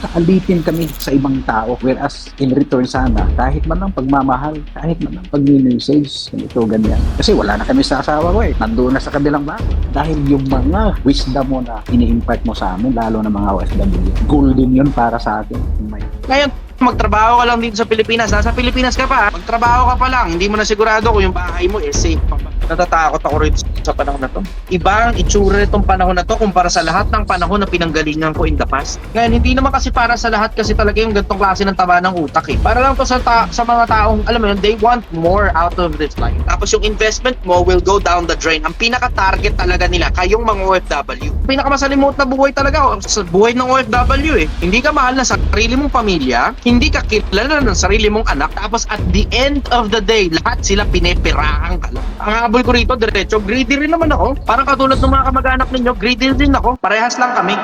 napakaalipin kami sa ibang tao. Whereas in return sana, kahit man lang pagmamahal, kahit man lang pag-message, ganito, ganyan. Kasi wala na kami sa asawa ko eh. Nandoon na sa kabilang bahay. Dahil yung mga wisdom mo na ini-impart mo sa amin, lalo na mga OFW, golden yun para sa akin. May Ngayon, magtrabaho ka lang dito sa Pilipinas. Nasa Pilipinas ka pa. Magtrabaho ka pa lang. Hindi mo na sigurado kung yung bahay mo is safe pa ba. Natatakot ako rin panahon na to. Iba ang itsura nitong panahon na to kumpara sa lahat ng panahon na pinanggalingan ko in the past. Ngayon, hindi naman kasi para sa lahat kasi talaga yung gantong klase ng taba ng utak eh. Para lang to sa, ta- sa mga taong, alam mo yun, they want more out of this life. Tapos yung investment mo will go down the drain. Ang pinaka-target talaga nila, kayong mga OFW. Pinakamasalimuot na buhay talaga sa buhay ng OFW eh. Hindi ka mahal na sa sarili mong pamilya, hindi ka kilala ng sarili mong anak, tapos at the end of the day, lahat sila pineperahan ka lang. Ang habol ko rito, diretso, greedy rin naman ako. Parang katulad ng mga kamag-anak ninyo, greedy rin ako. Parehas lang kami.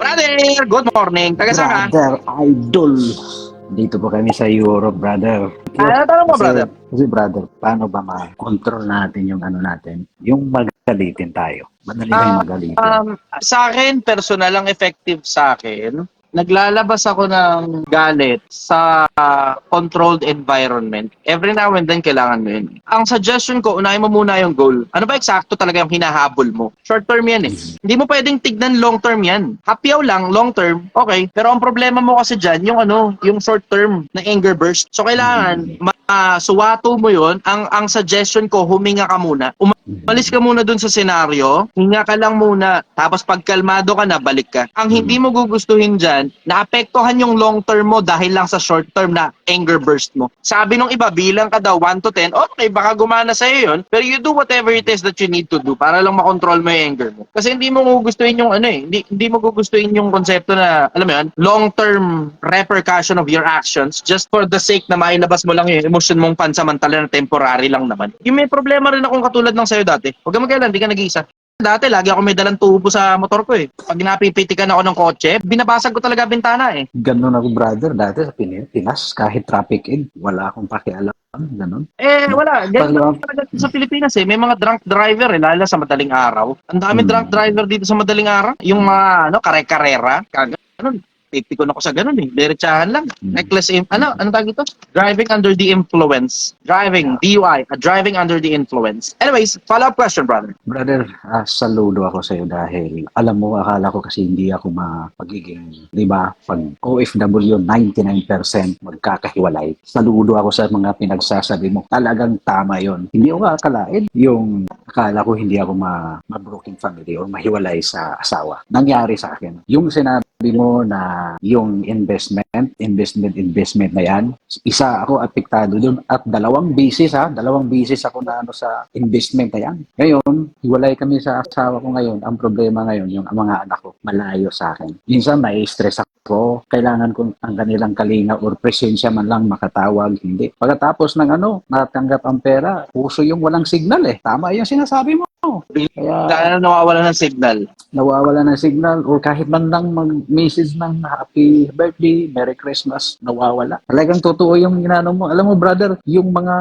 Brother, good morning. Taga saan ka? Brother Idol. Dito po kami sa Europe, brother. Ano tanong mo, brother? Kasi brother, paano ba ma-control natin yung ano natin? Yung magalitin tayo. Madali Ah, kang magalitin. Um, sa akin, personal ang effective sa akin. Naglalabas ako ng galit sa ah, controlled environment. Every now and then, kailangan mo yun. Ang suggestion ko, unahin mo muna yung goal. Ano ba eksakto talaga yung hinahabol mo? Short term yan eh. Hindi mo pwedeng tignan long term yan. Hapyaw lang, long term, okay. Pero ang problema mo kasi dyan, yung ano, yung short term na anger burst. So, kailangan, ma- suwato mo yon Ang, ang suggestion ko, huminga ka muna. Umalis ka muna dun sa senaryo, hinga ka lang muna, tapos pag kalmado ka na, balik ka. Ang hindi mo gugustuhin dyan, naapektuhan yung long term mo dahil lang sa short term na anger burst mo. Sabi nung iba, bilang ka daw 1 to 10, okay, baka gumana sa'yo yun, pero you do whatever it is that you need to do para lang makontrol mo yung anger mo. Kasi hindi mo gugustuhin yung ano eh, hindi, hindi mo gugustuhin yung konsepto na, alam mo yun, long-term repercussion of your actions just for the sake na mailabas mo lang yung emotion mong pansamantala na temporary lang naman. Yung may problema rin akong katulad ng sa'yo dati. Huwag ka mag hindi ka nag-iisa. Dati, lagi ako may dalang tubo sa motor ko eh. Pag napipitikan ako ng kotse, binabasag ko talaga bintana eh. Ganon ako, brother. Dati sa Pin- Pinas, kahit traffic in, wala akong pakialam. Ganon. Eh, wala. Ganun Pag- talaga sa Pilipinas eh. May mga drunk driver eh, lalo sa madaling araw. Ang dami Hmm. drunk driver dito sa madaling araw. Yung mga, ano, kare-karera. Ganun. Pipikon ako sa ganun eh. Diretsahan lang. Hmm. Necklace, im- ano, ano tawag ito? Driving under the influence. Driving, DUI, uh, driving under the influence. Anyways, follow-up question, brother. Brother, ah, saludo ako sa iyo dahil alam mo, akala ko kasi hindi ako mapagiging, di ba, pag OFW 99% magkakahiwalay. Saludo ako sa mga pinagsasabi mo. Talagang tama yon. Hindi ko akalain yung akala ko hindi ako ma, ma-broken family or mahiwalay sa asawa. Nangyari sa akin. Yung sinabi mo na yung investment, investment, investment na yan, isa ako apektado doon at dalawang bisis ha, dalawang bisis ako na ano sa investment na yan. Ngayon, hiwalay kami sa asawa ko ngayon. Ang problema ngayon, yung mga anak ko, malayo sa akin. Minsan, may-stress ako. Kailangan ko ang kanilang kalinga or presensya man lang makatawag. Hindi. Pagkatapos ng ano, natanggap ang pera, puso yung walang signal eh. Tama yung sinasabi mo. Kaya, na nawawala ng signal. nawawala ng signal or kahit man lang mag-message ng happy birthday, Merry Christmas, nawawala. Talagang totoo yung ginano mo. Alam mo, brother, yung mga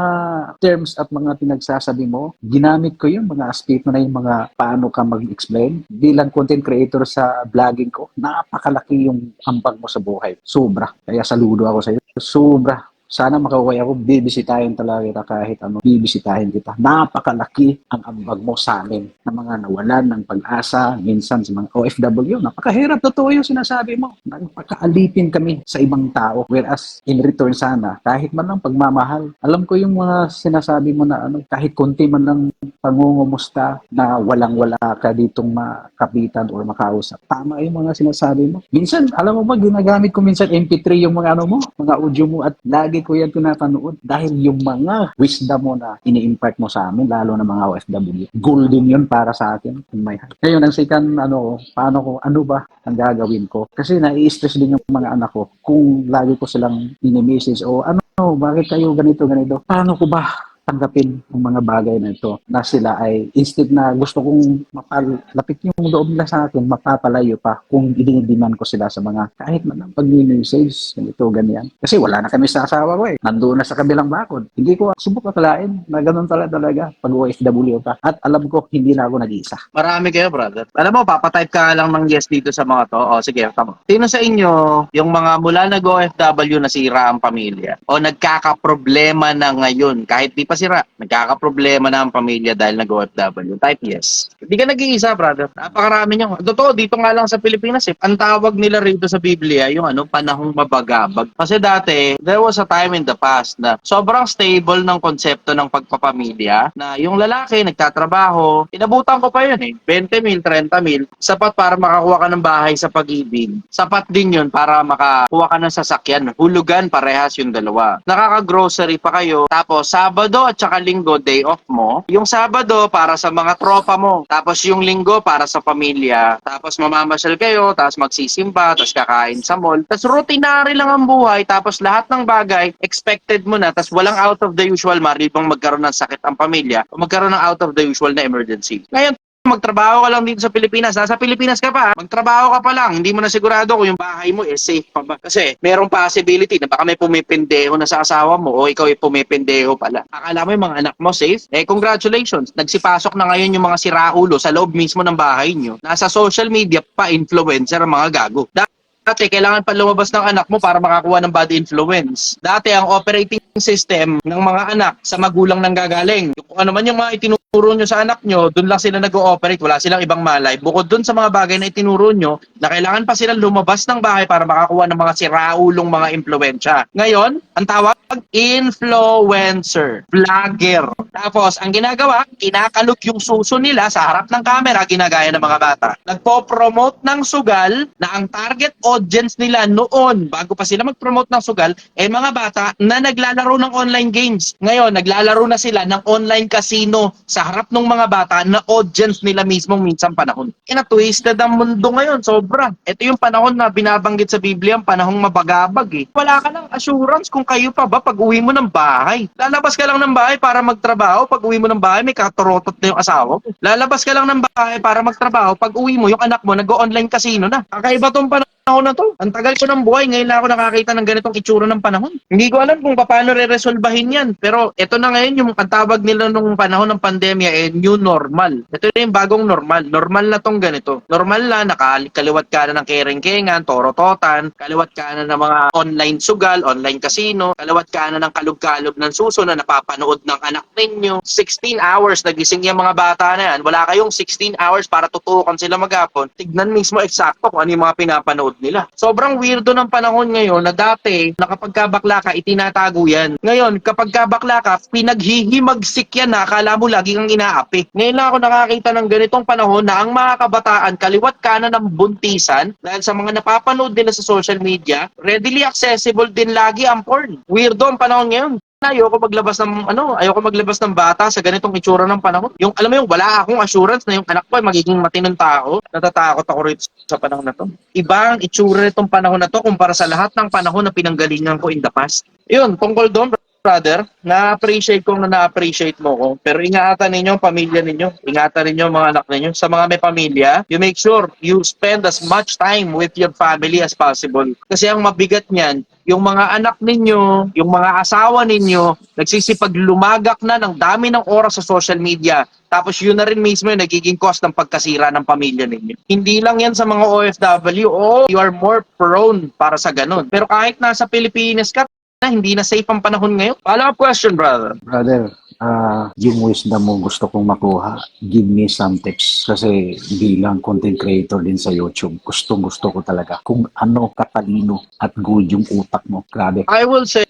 terms at mga pinagsasabi mo, ginamit ko yung mga aspeto na yung mga paano ka mag-explain. Bilang content creator sa vlogging ko, napakalaki yung ambag mo sa buhay. Sobra. Kaya saludo ako sa iyo. Sobra. Sana makauwi ako, bibisitahin talaga kita kahit ano, bibisitahin kita. Napakalaki ang ambag mo sa amin ng mga nawalan ng pag-asa, minsan sa mga OFW. Napakahirap, totoo yung sinasabi mo. Napakaalipin kami sa ibang tao. Whereas, in return sana, kahit man lang pagmamahal, alam ko yung mga sinasabi mo na ano, kahit konti man lang pangungumusta na walang-wala ka ditong makapitan or makausap. Tama yung mga sinasabi mo. Minsan, alam mo ba, ginagamit ko minsan MP3 yung mga ano mo, mga audio mo at lagi ko yan pinapanood dahil yung mga wisdom mo na ini-impart mo sa amin, lalo na mga OFW, golden yun para sa akin. in my heart. Ngayon, ang second, ano, paano ko, ano ba ang gagawin ko? Kasi nai-stress din yung mga anak ko kung lagi ko silang ini-message o ano, bakit kayo ganito, ganito? Paano ko ba tanggapin ang mga bagay na ito na sila ay instead na gusto kong mapalapit yung loob nila sa akin, mapapalayo pa kung idinidiman ko sila sa mga kahit man ang pag-message, ganito, ganyan. Kasi wala na kami sa asawa ko eh. Nandoon na sa kabilang bakod. Hindi ko subok akalain na ganun talaga talaga pag OFW ka. At alam ko, hindi na ako nag-iisa. Marami kayo, brother. Alam mo, papatype ka lang ng yes dito sa mga to. O, sige, tama. Sino sa inyo, yung mga mula nag-OFW nasira ang pamilya? O nagkakaproblema na ngayon, kahit di pa sira, nagkakaproblema na ang pamilya dahil nag-OFW? Type yes. Hindi ka nag-iisa, brother. Napakarami nyo. Totoo, dito nga lang sa Pilipinas, eh. Ang tawag nila rito sa Biblia, yung ano, panahong mabagabag. Kasi dati, there was a time in the past na sobrang stable ng konsepto ng pagpapamilya na yung lalaki nagtatrabaho, inabutan ko pa yun eh. 20 mil, 30 mil, sapat para makakuha ka ng bahay sa pag-ibig. Sapat din yun para makakuha ka ng sasakyan. Hulugan parehas yung dalawa. Nakaka-grocery pa kayo. Tapos Sabado at saka Linggo, day off mo. Yung Sabado para sa mga tropa mo. Tapos yung Linggo para sa pamilya. Tapos mamamasyal kayo, tapos magsisimba, tapos kakain sa mall. Tapos routinary lang ang buhay. Tapos lahat ng bagay, expected mo na. Tapos walang out of the usual, maribang magkaroon ng sakit ang pamilya o magkaroon ng out of the usual na emergency. Ngayon, magtrabaho ka lang dito sa Pilipinas. Nasa Pilipinas ka pa. Magtrabaho ka pa lang. Hindi mo na sigurado kung yung bahay mo is safe pa ba. Kasi merong possibility na baka may pumipendeho na sa asawa mo o ikaw ay pumipendeho pala. Akala mo yung mga anak mo safe? Eh, congratulations. Nagsipasok na ngayon yung mga siraulo sa loob mismo ng bahay nyo. Nasa social media pa influencer ang mga gago. Dati, kailangan pa lumabas ng anak mo para makakuha ng bad influence. Dati, ang operating system ng mga anak sa magulang nang gagaling. Kung ano man yung mga itinuro nyo sa anak nyo, dun lang sila nag-ooperate. Wala silang ibang malay. Bukod dun sa mga bagay na itinuro nyo, na kailangan pa silang lumabas ng bahay para makakuha ng mga siraulong mga impluensya. Ngayon, ang tawag, influencer, vlogger. Tapos, ang ginagawa, kinakalog yung suso nila sa harap ng camera, ginagaya ng mga bata. Nagpo-promote ng sugal na ang target audience nila noon, bago pa sila mag-promote ng sugal, eh mga bata na naglalaro ng online games. Ngayon, naglalaro na sila ng online casino sa harap ng mga bata na audience nila mismo minsan panahon. Ina-twisted ang mundo ngayon, sobra. Ito yung panahon na binabanggit sa Biblia, ang panahong mabagabag eh. Wala ka ng assurance kung kayo pa ba pag uwi mo ng bahay. Lalabas ka lang ng bahay para magtrabaho, pag uwi mo ng bahay may katorotot na yung asawa mo. Lalabas ka lang ng bahay para magtrabaho, pag uwi mo yung anak mo nag-online casino na. Kakaiba tong panahon panahon na to. Ang tagal ko ng buhay, ngayon lang ako nakakita ng ganitong itsura ng panahon. Hindi ko alam kung paano re-resolbahin yan. Pero ito na ngayon yung ang nila nung panahon ng pandemya eh new normal. Ito na yung bagong normal. Normal na tong ganito. Normal na, nakaliwat ka na ng kering-kengan, torototan, kaliwat ka na ng mga online sugal, online casino, kaliwat ka na ng kalog-kalog ng suso na napapanood ng anak ninyo. 16 hours nagising yung mga bata na yan. Wala kayong 16 hours para tutukan sila maghapon. Tignan mismo eksakto kung ano yung mga pinapanood nila. Sobrang weirdo ng panahon ngayon na dati na kapag kabakla ka, itinatago yan. Ngayon, kapag kabakla ka, pinaghihimagsik yan na akala mo lagi kang inaapi. Ngayon lang ako nakakita ng ganitong panahon na ang mga kabataan kaliwat kanan ng buntisan dahil sa mga napapanood nila sa social media, readily accessible din lagi ang porn. Weirdo ang panahon ngayon ayoko maglabas ng ano, ayoko maglabas ng bata sa ganitong itsura ng panahon. Yung alam mo yung wala akong assurance na yung anak ko ay magiging matinong tao. Natatakot ako rito sa panahon na to. Iba ang itsura nitong panahon na to kumpara sa lahat ng panahon na pinanggalingan ko in the past. Yun, tungkol doon, brother, na-appreciate ko na na-appreciate mo ko. Pero ingatan ninyo ang pamilya ninyo. Ingatan ninyo mga anak ninyo. Sa mga may pamilya, you make sure you spend as much time with your family as possible. Kasi ang mabigat niyan, yung mga anak ninyo, yung mga asawa ninyo, nagsisipag lumagak na ng dami ng oras sa social media. Tapos yun na rin mismo yung nagiging cost ng pagkasira ng pamilya ninyo. Hindi lang yan sa mga OFW. Oo, you are more prone para sa ganun. Pero kahit nasa Pilipinas ka, na hindi na safe ang panahon ngayon. Follow-up question, brother. Brother, ah yung wisdom mo gusto kong makuha, give me some tips. Kasi bilang content creator din sa YouTube, gustong gusto ko talaga kung ano katalino at good yung utak mo. Grabe. I will say,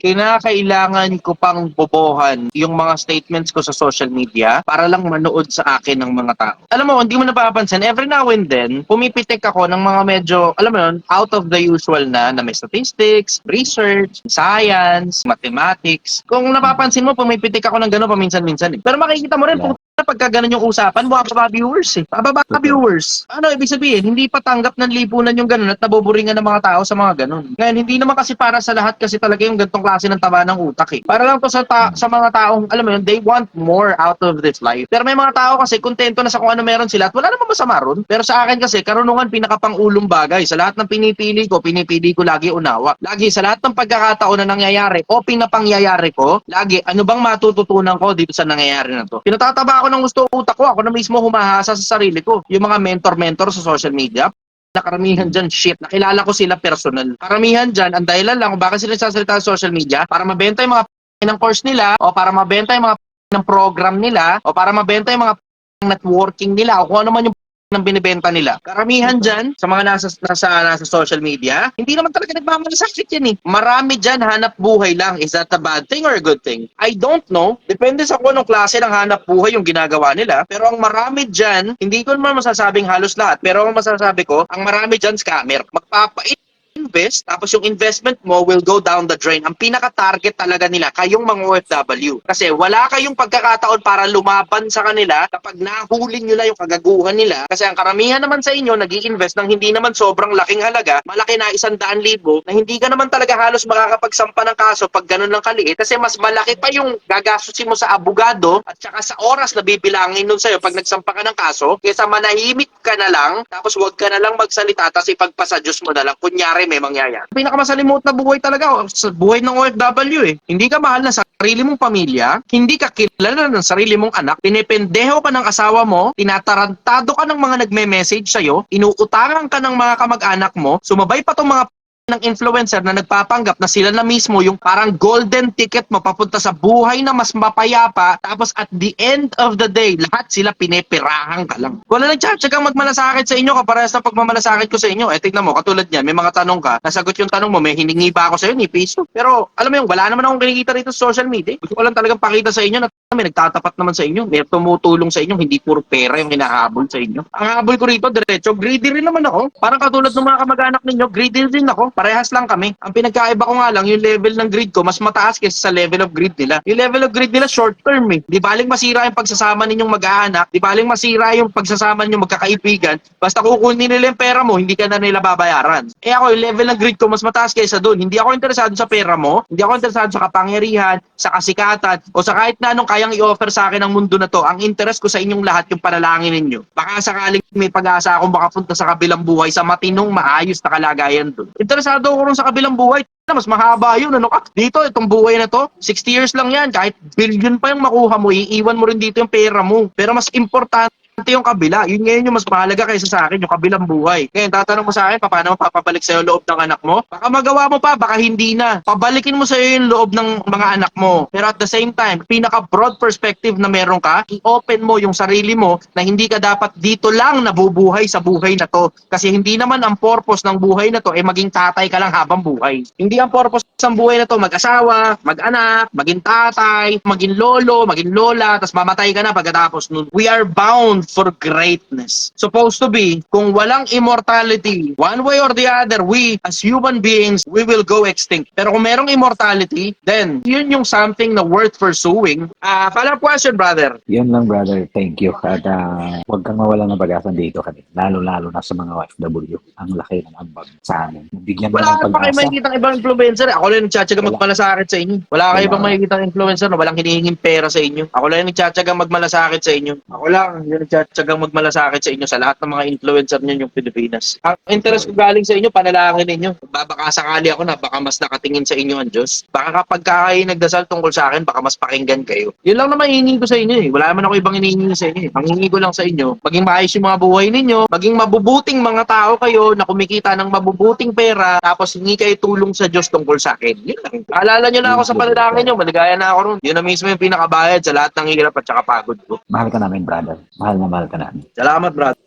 kinakailangan ko pang bobohan yung mga statements ko sa social media para lang manood sa akin ng mga tao. Alam mo, hindi mo napapansin, every now and then, pumipitik ako ng mga medyo, alam mo yun, out of the usual na, na may statistics, research, science, mathematics. Kung napapansin mo, pumipitik ako ng gano'n paminsan-minsan eh. Pero makikita mo rin, Yeah. Pagka ganun yung usapan, bumababa viewers eh. Totoo. viewers. Ano ibig sabihin? Hindi pa tanggap ng lipunan yung ganun at naboboringan ng mga tao sa mga ganun. Ngayon, hindi naman kasi para sa lahat kasi talaga yung ganitong klase ng taba ng utak eh. Para lang to sa, ta- sa mga taong, alam mo yun, they want more out of this life. Pero may mga tao kasi kontento na sa kung ano meron sila at wala namang masama ron. Pero sa akin kasi, karunungan pinakapangulong bagay. Sa lahat ng pinipili ko, pinipili ko lagi unawa. Lagi sa lahat ng pagkakataon na nangyayari o pinapangyayari ko, lagi ano bang matututunan ko dito sa nangyayari na to. Pinatataba ako ng gusto utak ko, ako na mismo humahasa sa sarili ko. Yung mga mentor-mentor sa social media, na karamihan dyan, shit, nakilala ko sila personal. Karamihan dyan, ang dahilan lang kung bakit sila nagsasalita sa social media, para mabenta yung mga ng course nila, o para mabenta yung mga ng program nila, o para mabenta yung mga networking nila, o kung ano man yung ng binibenta nila. Karamihan dyan, sa mga nasa, nasa, nasa social media, hindi naman talaga nagmamalasakit yan eh. Marami dyan, hanap buhay lang. Is that a bad thing or a good thing? I don't know. Depende sa kung anong klase ng hanap buhay yung ginagawa nila. Pero ang marami dyan, hindi ko naman masasabing halos lahat, pero ang masasabi ko, ang marami dyan scammer. Magpapait invest, tapos yung investment mo will go down the drain. Ang pinaka-target talaga nila, kayong mga OFW. Kasi wala kayong pagkakataon para lumaban sa kanila kapag nahuli nyo na yung kagaguhan nila. Kasi ang karamihan naman sa inyo, nag invest ng hindi naman sobrang laking halaga, malaki na isang daan libo, na hindi ka naman talaga halos makakapagsampa ng kaso pag ganun lang kaliit. Kasi mas malaki pa yung gagastusin mo sa abogado at saka sa oras na bibilangin nun sa'yo pag nagsampa ka ng kaso, kaysa manahimik ka na lang, tapos huwag ka na lang magsalita, tapos ipagpasa Diyos mo na lang. Kunyari may mangyayari. Pinakamasalimuot na buhay talaga oh, sa buhay ng OFW eh. Hindi ka mahal na sarili mong pamilya, hindi ka kilala ng sarili mong anak, pinipendeho ka ng asawa mo, tinatarantado ka ng mga nagme-message sa'yo, inuutangan ka ng mga kamag-anak mo, sumabay pa tong mga ng influencer na nagpapanggap na sila na mismo yung parang golden ticket mo sa buhay na mas mapayapa tapos at the end of the day lahat sila pinepirahan ka lang. Wala nagtsatsagang magmalasakit sa inyo kaparehas ng pagmamalasakit ko sa inyo. Eh tignan mo katulad niyan may mga tanong ka nasagot yung tanong mo may hiningi ba ako sa iyo ni piso. Pero alam mo yung wala naman akong kinikita rito sa social media. Gusto ko lang talagang pakita sa inyo na may nagtatapat naman sa inyo, may tumutulong sa inyo, hindi puro pera yung hinahabol sa inyo. Ang habol ko rito, diretso, greedy rin naman ako. Parang katulad ng mga kamag-anak ninyo, greedy rin ako. Parehas lang kami. Ang pinagkaiba ko nga lang, yung level ng greed ko, mas mataas kaysa sa level of greed nila. Yung level of greed nila, short term eh. Di baling masira yung pagsasama ninyong mag-aanak, di baling masira yung pagsasama ninyong magkakaibigan, basta kukunin nila yung pera mo, hindi ka na nila babayaran. Eh ako, yung level ng greed ko, mas mataas kaysa doon. Hindi ako interesado sa pera mo, hindi ako interesado sa kapangyarihan, sa kasikatan, o sa kahit na anong kayang i-offer sa akin ng mundo na to. Ang interest ko sa inyong lahat yung panalangin ninyo. Baka sakaling may pag-asa akong makapunta sa kabilang buhay sa matinong maayos na kalagayan doon. Interesado ako rin sa kabilang buhay. Mas mahaba yun. Ano ka? Dito, itong buhay na to, 60 years lang yan. Kahit billion pa yung makuha mo, iiwan mo rin dito yung pera mo. Pero mas importante yung kabila. Yun ngayon yung mas mahalaga kaysa sa akin, yung kabilang buhay. Ngayon, tatanong mo sa akin, paano mo papabalik sa'yo loob ng anak mo? Baka magawa mo pa, baka hindi na. Pabalikin mo sa'yo yung loob ng mga anak mo. Pero at the same time, pinaka-broad perspective na meron ka, i-open mo yung sarili mo na hindi ka dapat dito lang nabubuhay sa buhay na to. Kasi hindi naman ang purpose ng buhay na to ay maging tatay ka lang habang buhay. Hindi ang purpose ng buhay na to mag-asawa, mag-anak, maging tatay, maging lolo, maging lola, tapos mamatay ka na pagkatapos nun. We are bound for greatness. Supposed to be, kung walang immortality, one way or the other, we as human beings, we will go extinct. Pero kung merong immortality, then yun yung something na worth pursuing. Ah, follow-up question, brother. Yun lang, brother. Thank you. At ah, huwag kang mawala ng pag-asa dito kami. Lalo-lalo na sa mga OFW. Ang laki ng ambag sa amin. Bigyan mo Wala ng ka pa kayo pag-asa. makikita ibang influencer. Ako lang nagtsatsaga Wala. magmalasakit sa inyo. Wala kayo Wala. ibang makikita influencer na walang hinihinging pera sa inyo. Ako lang yung nagtsatsaga magmalasakit sa inyo. Ako lang yung nagtsatsaga magmalasakit sa inyo sa lahat ng mga influencer niyo yung Pilipinas. Ang interest ko galing sa inyo, panalangin ninyo. Babaka sakali ako na baka mas nakatingin sa inyo ang Diyos. Baka kapag kayo nagdasal tungkol sa akin, baka mas pakinggan kayo. Yun lang naman hihingi ko sa inyo eh. Wala naman ako ibang hinihingi sa inyo eh. Ang ko lang sa inyo, maging maayos yung mga buhay ninyo, maging mabubuting mga tao kayo na kumikita ng mabubuting pera, tapos hingi kayo tulong sa Diyos tungkol sa akin. Yun lang. Alala nyo na ako sa panalangin nyo, maligaya na ako ron. Yun na mismo yung pinakabayad sa lahat ng hirap at saka pagod ko. Mahal ka namin, brother. Mahal mahal ka namin. Salamat, brother.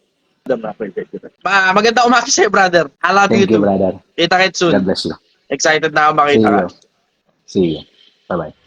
Ma, maganda umaga sa'yo, brother. I love you Thank you, too. brother. Kita kits soon. God bless you. Excited na ako See makita ka. you. See you. Bye-bye.